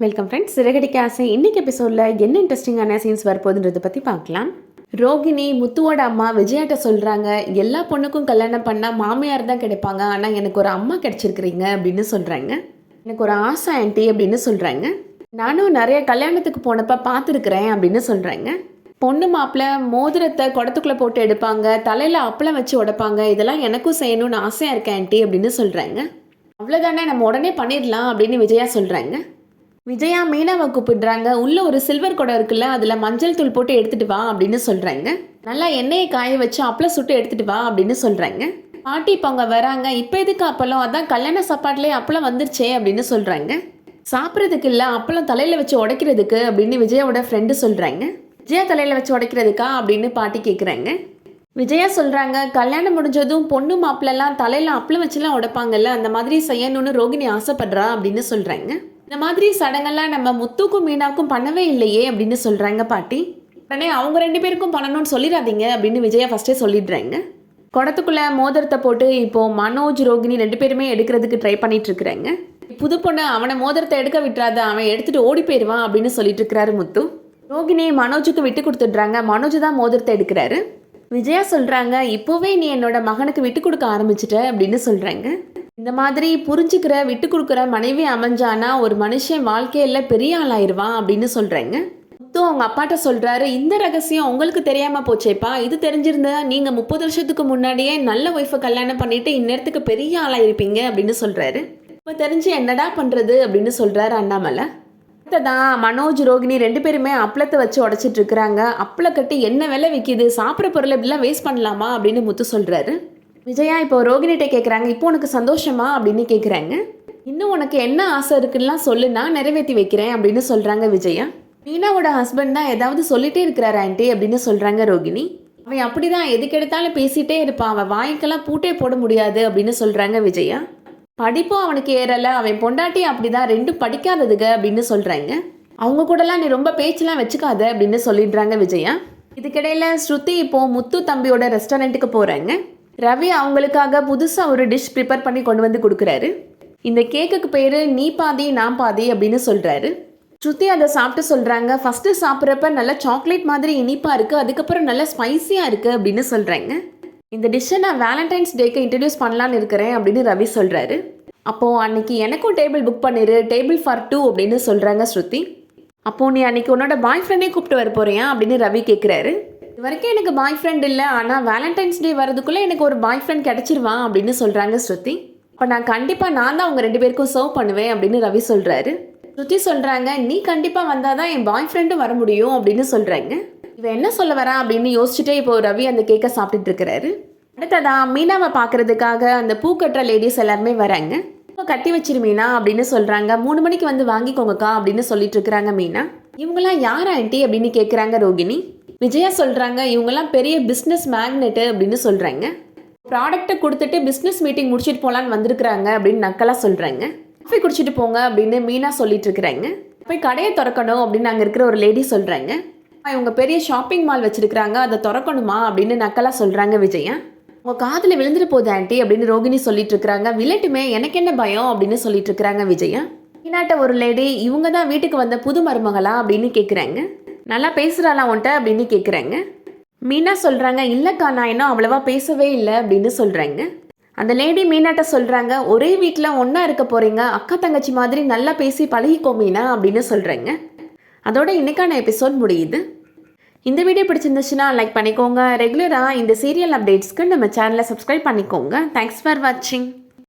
Welcome friends Siragadikka ஆசை. இன்னைக்கு எபிசோடில் என்ன இன்ட்ரெஸ்டிங்கான சீன்ஸ் வரப்போகுதுன்றதை பற்றி பார்க்கலாம். ரோகிணி முத்துவோட அம்மா விஜயாட்ட சொல்கிறாங்க எல்லா பொண்ணுக்கும் கல்யாணம் பண்ணால் மாமியார் தான் கிடைப்பாங்க ஆனால் எனக்கு ஒரு அம்மா கிடைச்சிருக்கிறீங்க அப்படின்னு சொல்கிறாங்க எனக்கு ஒரு ஆசை ஆண்டி அப்படின்னு சொல்கிறாங்க நானும் நிறைய கல்யாணத்துக்கு போனப்ப பார்த்துருக்குறேன் அப்படின்னு சொல்கிறாங்க பொண்ணு மாப்பிள்ளை மோதிரத்தை குடத்துக்குள்ளே போட்டு எடுப்பாங்க தலையில் அப்பளம் வச்சு உடைப்பாங்க இதெல்லாம் எனக்கும் செய்யணும்னு ஆசையாக இருக்கேன் ஆண்டி அப்படின்னு சொல்கிறாங்க அவ்வளோதானே நம்ம உடனே பண்ணிடலாம் அப்படின்னு விஜயா சொல்கிறாங்க விஜயா மீனாவை கூப்பிடுறாங்க உள்ள ஒரு சில்வர் குடம் இருக்குல்ல அதில் மஞ்சள் தூள் போட்டு எடுத்துகிட்டு வா அப்படின்னு சொல்கிறாங்க நல்லா எண்ணெயை காய வச்சு அப்பளம் சுட்டு எடுத்துகிட்டு வா அப்படின்னு சொல்கிறாங்க பாட்டி இப்போ அவங்க வராங்க. இப்போ எதுக்கு அப்பளம்? அதான் கல்யாண சாப்பாட்டிலே அப்பளம் வந்துருச்சே அப்படின்னு சொல்கிறாங்க சாப்பிட்றதுக்கு இல்லை அப்பளம் தலையில் வச்சு உடைக்கிறதுக்கு அப்படின்னு விஜயாவோட ஃப்ரெண்டு சொல்கிறாங்க விஜயா தலையில் வச்சு உடைக்கிறதுக்கா அப்படின்னு பாட்டி கேட்குறாங்க விஜயா சொல்கிறாங்க கல்யாணம் முடிஞ்சதும் பொண்ணு மாப்பிள்ளலாம் தலையில் அப்பளம் வச்சுலாம் உடைப்பாங்கல்ல அந்த மாதிரி செய்யணும்னு ரோகிணி ஆசைப்படுறா அப்படின்னு சொல்கிறாங்க இந்த மாதிரி சடங்கெல்லாம் நம்ம முத்துக்கும் மீனாக்கும் பண்ணவே இல்லையே அப்படின்னு சொல்கிறாங்க பாட்டி. உடனே அவங்க ரெண்டு பேருக்கும் பண்ணணும்னு சொல்லிடாதீங்க அப்படின்னு விஜயா ஃபஸ்ட்டே சொல்லிடுறாங்க. குடத்துக்குள்ளே மோதிரத்தை போட்டு இப்போது மனோஜ் ரோகிணி ரெண்டு பேருமே எடுக்கிறதுக்கு ட்ரை பண்ணிட்டு இருக்கிறாங்க. புது பொண்ணு அவனை மோதிரத்தை எடுக்க விட்டுறாத அவன் எடுத்துட்டு ஓடி போயிடுவான் அப்படின்னு சொல்லிட்டு இருக்கிறாரு முத்து. ரோகிணி மனோஜுக்கு விட்டு கொடுத்துட்றாங்க. மனோஜ் தான் மோதிரத்தை எடுக்கிறாரு. விஜயா சொல்கிறாங்க இப்போவே நீ என்னோட மகனுக்கு விட்டு கொடுக்க ஆரம்பிச்சிட்ட அப்படின்னு சொல்கிறாங்க இந்த மாதிரி புரிஞ்சுக்கிற விட்டு கொடுக்குற மனைவி அமைஞ்சானா ஒரு மனுஷன் வாழ்க்கையில் பெரிய ஆளாயிருவான் அப்படின்னு சொல்கிறேங்க முத்து அவங்க அப்பாட்ட சொல்கிறாரு இந்த ரகசியம் உங்களுக்கு தெரியாமல் போச்சேப்பா. இது தெரிஞ்சிருந்தா நீங்கள் முப்பது வருஷத்துக்கு முன்னாடியே நல்ல ஒய்ஃபை கல்யாணம் பண்ணிட்டு இந்நேரத்துக்கு பெரிய ஆளாயிருப்பீங்க அப்படின்னு சொல்கிறாரு இப்போ தெரிஞ்சு என்னடா பண்ணுறது அப்படின்னு சொல்கிறாரு அண்ணாமலை. அடுத்ததான் மனோஜ் ரோகிணி ரெண்டு பேருமே அப்பளத்தை வச்சு உடச்சிட்டு இருக்கிறாங்க. அப்பளை கட்டி என்ன விலை விற்கிது சாப்பிட்ற பொருளை இப்படிலாம் வேஸ்ட் பண்ணலாமா? அப்படின்னு முத்து சொல்கிறாரு விஜயா இப்போ ரோகிணிகிட்ட கேட்குறாங்க இப்போ உனக்கு சந்தோஷமா? அப்படின்னு கேட்குறாங்க இன்னும் உனக்கு என்ன ஆசை இருக்குன்னா சொல்லு நான் நிறைவேற்றி வைக்கிறேன் அப்படின்னு சொல்கிறாங்க விஜயா. மீனாவோட ஹஸ்பண்ட் தான் ஏதாவது சொல்லிட்டே இருக்கிறார் ஆண்டி அப்படின்னு சொல்கிறாங்க ரோகிணி. அவன் அப்படி தான் எதுக்கெடுத்தாலும் பேசிகிட்டே இருப்பான். அவன் வாய்க்கெல்லாம் பூட்டே போட முடியாது அப்படின்னு சொல்கிறாங்க விஜயா. படிப்பும் அவனுக்கு ஏறலை. அவன் பொண்டாட்டி அப்படிதான் ரெண்டும் படிக்காததுக அப்படின்னு சொல்கிறாங்க அவங்க கூடலாம் நீ ரொம்ப பேச்செல்லாம் வச்சுக்காத அப்படின்னு சொல்லிடுறாங்க விஜயா. இதுக்கிடையில் ஸ்ருதி இப்போது முத்து தம்பியோட ரெஸ்டாரண்ட்டுக்கு போகிறாங்க ரவி அவங்களுக்காக புதுசாக ஒரு டிஷ் ப்ரிப்பேர் பண்ணி கொண்டு வந்து கொடுக்குறாரு. இந்த கேக்குக்கு பேர் நீ பாதி நான் பாதி அப்படின்னு சொல்கிறாரு ஸ்ருதி அதை சாப்பிட்டு சொல்கிறாங்க ஃபஸ்ட்டு சாப்பிட்றப்ப நல்லா சாக்லேட் மாதிரி இனிப்பாக இருக்குது அதுக்கப்புறம் நல்லா ஸ்பைசியாக இருக்குது அப்படின்னு சொல்கிறாங்க இந்த டிஷ்ஷை நான் வேலண்டைன்ஸ் டேக்கு இன்ட்ரடியூஸ் பண்ணலான்னு இருக்கிறேன் அப்படின்னு ரவி சொல்கிறாரு அப்போது அன்னைக்கு எனக்கும் டேபிள் புக் பண்ணிடு டேபிள் ஃபார் டூ அப்படின்னு சொல்கிறாங்க ஸ்ருதி. அப்போது நீ அன்னைக்கு உன்னோட பாய் ஃப்ரெண்டே கூப்பிட்டு வர போறியா? அப்படின்னு ரவி கேட்குறாரு இது வரைக்கும் எனக்கு பாய் ஃப்ரெண்ட் இல்லை. ஆனால் வேலண்டைன்ஸ் டே வரதுக்குள்ளே எனக்கு ஒரு பாய் ஃப்ரெண்ட் கிடச்சிருவான் அப்படின்னு சொல்கிறாங்க ஸ்ருதி. அப்போ நான் கண்டிப்பாக நான் தான் அவங்க ரெண்டு பேருக்கும் சர்வ் பண்ணுவேன் அப்படின்னு ரவி சொல்கிறாரு ஸ்ருதி சொல்கிறாங்க நீ கண்டிப்பாக வந்தால் தான் என் பாய் ஃப்ரெண்டும் வர முடியும் அப்படின்னு சொல்கிறாங்க இவன் என்ன சொல்ல வரான் அப்படின்னு யோசிச்சுட்டே இப்போ ரவி அந்த கேக்கை சாப்பிட்டுட்டு இருக்கிறாரு. அடுத்ததா மீனாவை பார்க்கறதுக்காக அந்த பூ கட்டுற லேடிஸ் எல்லாருமே வராங்க. இப்போ கட்டி வச்சிரு மீனா அப்படின்னு சொல்கிறாங்க மூணு மணிக்கு வந்து வாங்கிக்கோங்கக்கா அப்படின்னு சொல்லிட்டு இருக்கிறாங்க மீனா. இவங்களாம் யார் ஆண்டி அப்படின்னு கேட்குறாங்க ரோகிணி. விஜயா சொல்கிறாங்க இவங்கெல்லாம் பெரிய பிஸ்னஸ் மேக்னெட்டு அப்படின்னு சொல்கிறாங்க ப்ராடக்ட்டை கொடுத்துட்டு பிஸ்னஸ் மீட்டிங் முடிச்சுட்டு போகலான்னு வந்திருக்கிறாங்க அப்படின்னு நக்கலாக சொல்கிறாங்க காஃபி குடிச்சிட்டு போங்க அப்படின்னு மீனா சொல்லிட்டு இருக்கிறாங்க. போய் கடையை திறக்கணும் அப்படின்னு அங்கே இருக்கிற ஒரு லேடி சொல்கிறாங்க இவங்க பெரிய ஷாப்பிங் மால் வச்சுருக்கிறாங்க அதை திறக்கணுமா? அப்படின்னு நக்கலாக சொல்கிறாங்க விஜயா. உங்கள் காதில் விழுந்துட்டு போகுது ஆண்டி அப்படின்னு ரோகிணி சொல்லிட்டு இருக்கிறாங்க. விளட்டுமே எனக்கு என்ன பயம்? அப்படின்னு சொல்லிட்டு இருக்கிறாங்க விஜயா. மீனாட்ட ஒரு லேடி இவங்க தான் வீட்டுக்கு வந்த புது மருமகளா? அப்படின்னு கேட்குறாங்க நல்லா பேசுகிறாளா உன்ட்ட அப்படின்னு கேட்குறாங்க மீனா சொல்கிறாங்க இல்லைக்கா நான் இன்னும் அவ்வளோவா பேசவே இல்லை அப்படின்னு சொல்கிறாங்க அந்த லேடி மீனாட்ட சொல்கிறாங்க ஒரே வீட்டில் ஒன்றா இருக்க போகிறீங்க அக்கா தங்கச்சி மாதிரி நல்லா பேசி பழகிக்கோ மீனா அப்படின்னு சொல்கிறாங்க அதோட இன்னைக்கான எபிசோட் முடியுது. இந்த வீடியோ பிடிச்சிருந்துச்சுன்னா லைக் பண்ணிக்கோங்க. ரெகுலராக இந்த சீரியல் அப்டேட்ஸ்க்கு நம்ம சேனலை சப்ஸ்கிரைப் பண்ணிக்கோங்க. தேங்க்ஸ் ஃபார் வாட்சிங்